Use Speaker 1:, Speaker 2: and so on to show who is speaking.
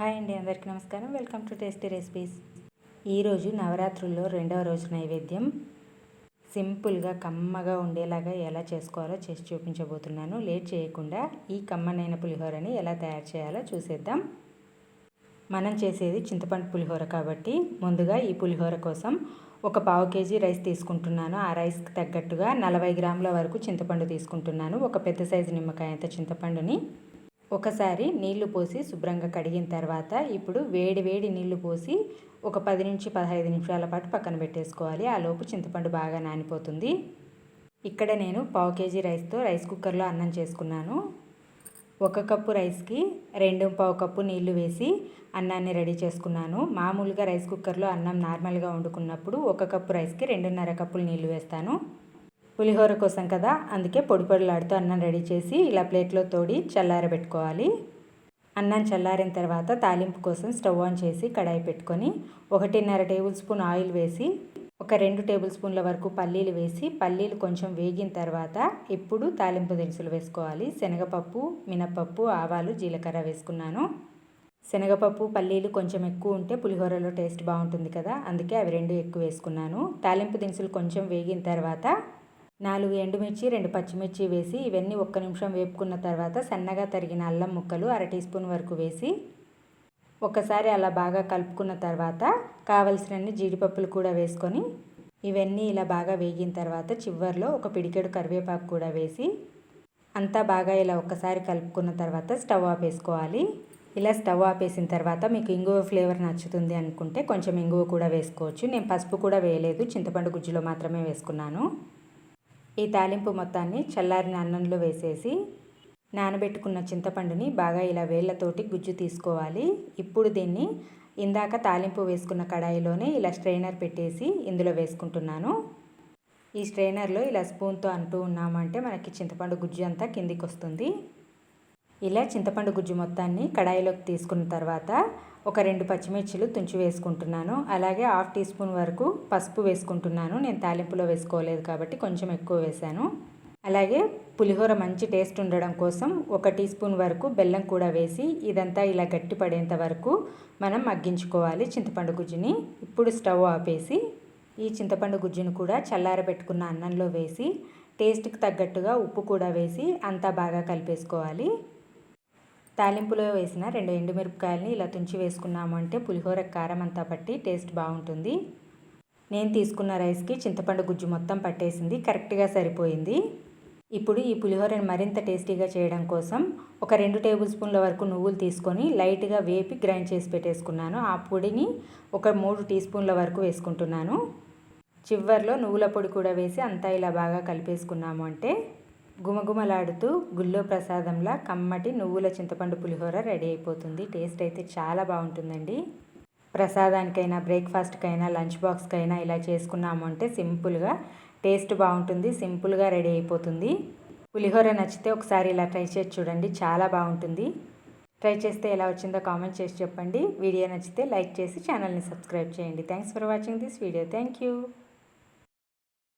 Speaker 1: Hi అండి అందరికీ నమస్కారం. Welcome to tasty recipes. ఈరోజు నవరాత్రుల్లో రెండవ రోజు నైవేద్యం. సింపుల్గా కమ్మగా ఉండేలాగా ఎలా చేసుకోవాలో చేసి చూపించబోతున్నాను. లేట్ చేయకుండా ఈ కమ్మనైన పులిహోరని ఎలా తయారు చేయాలో చూసేద్దాం. మనం చేసేది చింతపండు పులిహోర కాబట్టి ముందుగా ఈ పులిహోర కోసం ఒక పావు కేజీ రైస్ తీసుకుంటున్నాను. ఆ రైస్కి తగ్గట్టుగా నలభై గ్రాముల వరకు చింతపండు తీసుకుంటున్నాను. ఒక పెద్ద సైజు నిమ్మకాయ అంత చింతపండుని. ఒకసారి నీళ్ళు పోసి శుభ్రంగా కడిగిన తర్వాత ఇప్పుడు వేడి వేడి నీళ్ళు పోసి ఒక పది నుంచి పదహైదు నిమిషాల పాటు పక్కన పెట్టేసుకోవాలి. ఆ లోపు చింతపండు బాగా నానిపోతుంది. ఇక్కడ నేను పావు కేజీ రైస్తో రైస్ కుక్కర్లో అన్నం చేసుకున్నాను. ఒక కప్పు రైస్కి రెండు పావు కప్పు నీళ్ళు వేసి అన్నాన్ని రెడీ చేసుకున్నాను. మామూలుగా రైస్ కుక్కర్లో అన్నం నార్మల్గా వండుకున్నప్పుడు ఒక కప్పు రైస్కి రెండున్నర కప్పులు నీళ్ళు వేస్తాను. పులిహోర కోసం కదా? అందుకే పొడి పొడిలాడుతూ అన్నం రెడీ చేసి ఇలా ప్లేట్లో తోడి చల్లారబెట్టుకోవాలి అన్నం చల్లారిన తర్వాత తాలింపు కోసం స్టవ్ ఆన్ చేసి కడాయి పెట్టుకొని ఒకటిన్నర టేబుల్ స్పూన్ ఆయిల్ వేసి ఒక రెండు టేబుల్ స్పూన్ల వరకు పల్లీలు వేసి పల్లీలు కొంచెం వేగిన తర్వాత ఇప్పుడు తాలింపు దినుసులు వేసుకోవాలి. శనగపప్పు మినపప్పు ఆవాలు జీలకర్ర వేసుకున్నాను. శనగపప్పు పల్లీలు కొంచెం ఎక్కువ ఉంటే పులిహోరలో టేస్ట్ బాగుంటుంది కదా? అందుకే అవి రెండు ఎక్కువ వేసుకున్నాను. తాలింపు దినుసులు కొంచెం వేగిన తర్వాత నాలుగు ఎండుమిర్చి రెండు పచ్చిమిర్చి వేసి ఇవన్నీ ఒక్క నిమిషం వేపుకున్న తర్వాత సన్నగా తరిగిన అల్లం ముక్కలు అర టీ స్పూన్ వరకు వేసి ఒకసారి అలా బాగా కలుపుకున్న తర్వాత కావలసినన్ని జీడిపప్పులు కూడా వేసుకొని ఇవన్నీ ఇలా బాగా వేగిన తర్వాత చివరిలో ఒక పిడికెడు కరివేపాకు కూడా వేసి అంతా బాగా ఇలా ఒక్కసారి కలుపుకున్న తర్వాత స్టవ్ ఆపేసుకోవాలి ఇలా స్టవ్ ఆపేసిన తర్వాత మీకు ఇంగువ ఫ్లేవర్ నచ్చుతుంది అనుకుంటే కొంచెం ఇంగువ కూడా వేసుకోవచ్చు. నేను పసుపు కూడా వేయలేదు చింతపండు గుజ్జులో మాత్రమే వేసుకున్నాను. ఈ తాలింపు మొత్తాన్ని చల్లారిన అన్నంలో వేసేసి నానబెట్టుకున్న చింతపండుని బాగా ఇలా వేళ్ళతోటి గుజ్జు తీసుకోవాలి. ఇప్పుడు దీన్ని ఇందాక తాలింపు వేసుకున్న కడాయిలోనే ఇలా స్ట్రైనర్ పెట్టేసి ఇందులో వేసుకుంటున్నాను. ఈ స్ట్రైనర్లో ఇలా స్పూన్తో అంటూ ఉన్నామంటే మనకి చింతపండు గుజ్జు అంతా కిందికి వస్తుంది ఇలా చింతపండు గుజ్జు మొత్తాన్ని కడాయిలోకి తీసుకున్న తర్వాత ఒక రెండు పచ్చిమిర్చిలు తుంచి వేసుకుంటున్నాను. అలాగే హాఫ్ టీ స్పూన్ వరకు పసుపు వేసుకుంటున్నాను. నేను తాలింపులో వేసుకోలేదు కాబట్టి కొంచెం ఎక్కువ వేశాను. అలాగే పులిహోర మంచి టేస్ట్ ఉండడం కోసం ఒక టీ స్పూన్ వరకు బెల్లం కూడా వేసి ఇదంతా ఇలా గట్టి పడేంత వరకు మనం మగ్గించుకోవాలి చింతపండు గుజ్జుని. ఇప్పుడు స్టవ్ ఆపేసి ఈ చింతపండు గుజ్జును కూడా చల్లారబెట్టుకున్న అన్నంలో వేసి టేస్ట్కి తగ్గట్టుగా ఉప్పు కూడా వేసి అంతా బాగా కలిపేసుకోవాలి. తాలింపులో వేసిన రెండు ఎండుమిరపకాయలని ఇలా తుంచి వేసుకున్నాము అంటే పులిహోర కారం అంతా పట్టి టేస్ట్ బాగుంటుంది. నేను తీసుకున్న రైస్కి చింతపండు గుజ్జు మొత్తం పట్టేసింది. కరెక్ట్గా సరిపోయింది. ఇప్పుడు ఈ పులిహోరను మరింత టేస్టీగా చేయడం కోసం ఒక రెండు టేబుల్ స్పూన్ల వరకు నువ్వులు తీసుకొని లైట్గా వేపి గ్రైండ్ చేసి పెట్టేసుకున్నాను. ఆ పొడిని ఒక మూడు టీ స్పూన్ల వరకు వేసుకుంటున్నాను. చివర్లో నువ్వుల పొడి కూడా వేసి అంతా ఇలా బాగా కలిపేసుకున్నాము అంటే గుమగుమలాడుతూ గుళ్ళో ప్రసాదంలా కమ్మటి నువ్వుల చింతపండు పులిహోర రెడీ అయిపోతుంది. టేస్ట్ అయితే చాలా బాగుంటుందండి. ప్రసాదానికైనా బ్రేక్ఫాస్ట్కైనా లంచ్ బాక్స్కైనా ఇలా చేసుకున్నాము అంటే సింపుల్గా టేస్ట్ బాగుంటుంది సింపుల్గా రెడీ అయిపోతుంది. పులిహోర నచ్చితే ఒకసారి ఇలా ట్రై చేసి చూడండి చాలా బాగుంటుంది. ట్రై చేస్తే ఎలా వచ్చిందో కామెంట్ చేసి చెప్పండి. వీడియో నచ్చితే లైక్ చేసి ఛానల్ని సబ్స్క్రైబ్ చేయండి. Thanks for watching this video. Thank you.